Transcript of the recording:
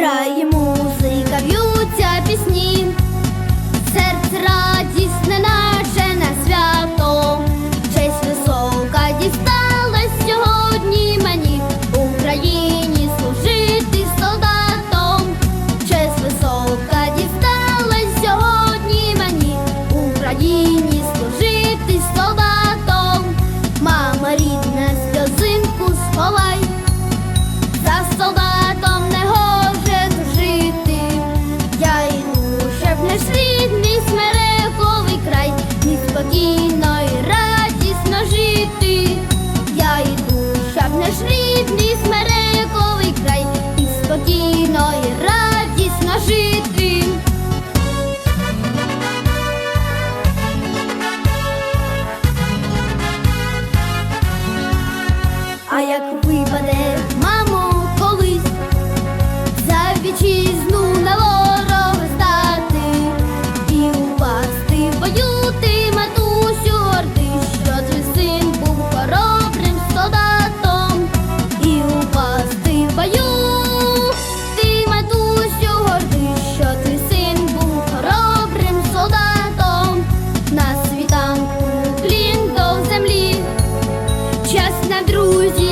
грає музика, б'ються пісні, серце радісне наче на свято, честь висока дісталась сьогодні мені. Україні служити солдатом, честь висока дісталась сьогодні мені. Україні. друзі.